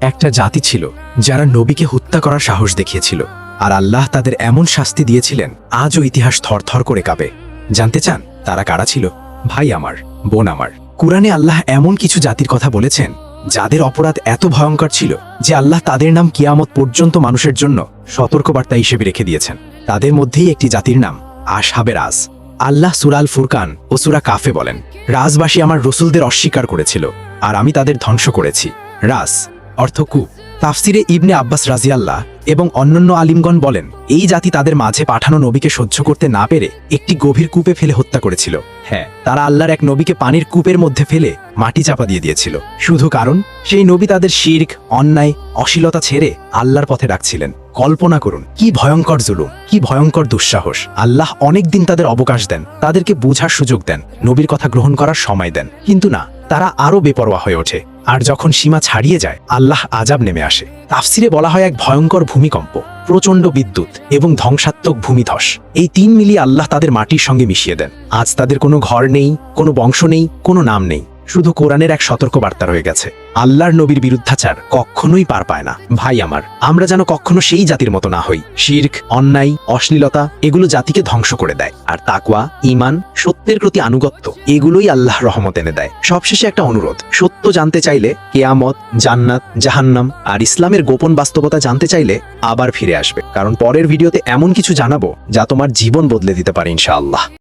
একটা জাতি ছিল যারা নবীকে হত্যা করার সাহস দেখিয়েছিল, আর আল্লাহ তাদের এমন শাস্তি দিয়েছিলেন, আজও ইতিহাস থরথর করে কাঁপে। জানতে চান, তারা কারা ছিল? ভাই আমার, বোন আমার। কুরআনে আল্লাহ এমন কিছু জাতির কথা বলেছেন, যাদের অপরাধ এত ভয়ঙ্কর ছিল যে আল্লাহ তাদের নাম কিয়ামত পর্যন্ত মানুষের জন্য সতর্কবার্তা হিসেবে রেখে দিয়েছেন। তাদের মধ্যেই একটি জাতির নাম আশহাবে রাজ আল্লাহ সুরাল ফুরকান ও সুরা কাফে বলেন, রাজবাসী আমার রসুলদের অস্বীকার করেছিল, আর আমি তাদের ধ্বংস করেছি। রাস অর্থ কূপ তাফসিরে ইবনে আব্বাস রাজিয়াল্লাহ এবং অন্যান্য আলিমগণ বলেন, এই জাতি তাদের মাঝে পাঠানো নবীকে সহ্য করতে না পেরে একটি গভীর কূপে ফেলে হত্যা করেছিল। হ্যাঁ তারা আল্লাহর এক নবীকে পানির কূপের মধ্যে ফেলে মাটি চাপা দিয়ে দিয়েছিল। শুধু কারণ, সেই নবী তাদের শির্ক, অন্যায়, অশ্লীলতা ছেড়ে আল্লাহর পথে ডাকছিলেন। কল্পনা করুন, কি ভয়ঙ্কর জুলুম, কি ভয়ঙ্কর দুঃসাহস। আল্লাহ অনেক দিন তাদের অবকাশ দেন, তাদেরকে বোঝার সুযোগ দেন, নবীর কথা গ্রহণ করার সময় দেন। কিন্তু না, তারা আরও বেপরোয়া হয়ে ওঠে। আর যখন সীমা ছাড়িয়ে যায়, আল্লাহ আজাব নেমে আসে। তাফসিরে বলা হয় এক ভয়ঙ্কর ভূমিকম্প, প্রচণ্ড বিদ্যুৎ এবং ধ্বংসাত্মক ভূমিধস। এই তিন মিলিয়ে আল্লাহ তাদের মাটির সঙ্গে মিশিয়ে দেন। আজ তাদের কোনো ঘর নেই, কোনো বংশ নেই, কোনো নাম নেই। শুধু কোরআনের এক সতর্ক বার্তা রয়ে গেছে। আল্লাহর নবীর বিরুদ্ধাচার কখনোই পার পায় না। ভাই আমার, আমরা যেন কখনো সেই জাতির মতো না হই। শির্ক, অন্যায়, অশ্লীলতা, এগুলো জাতিকে ধ্বংস করে দেয়। আর তাকওয়া ইমান সত্যের প্রতি আনুগত্য, এগুলোই আল্লাহর রহমত এনে দেয়। সবশেষে একটা অনুরোধ, সত্য জানতে চাইলে কেয়ামত, জান্নাত, জাহান্নাম আর ইসলামের গোপন বাস্তবতা জানতে চাইলে আবার ফিরে আসবে। কারণ পরের ভিডিওতে এমন কিছু জানাব যা তোমার জীবন বদলে দিতে পারে ইনশাআল্লাহ।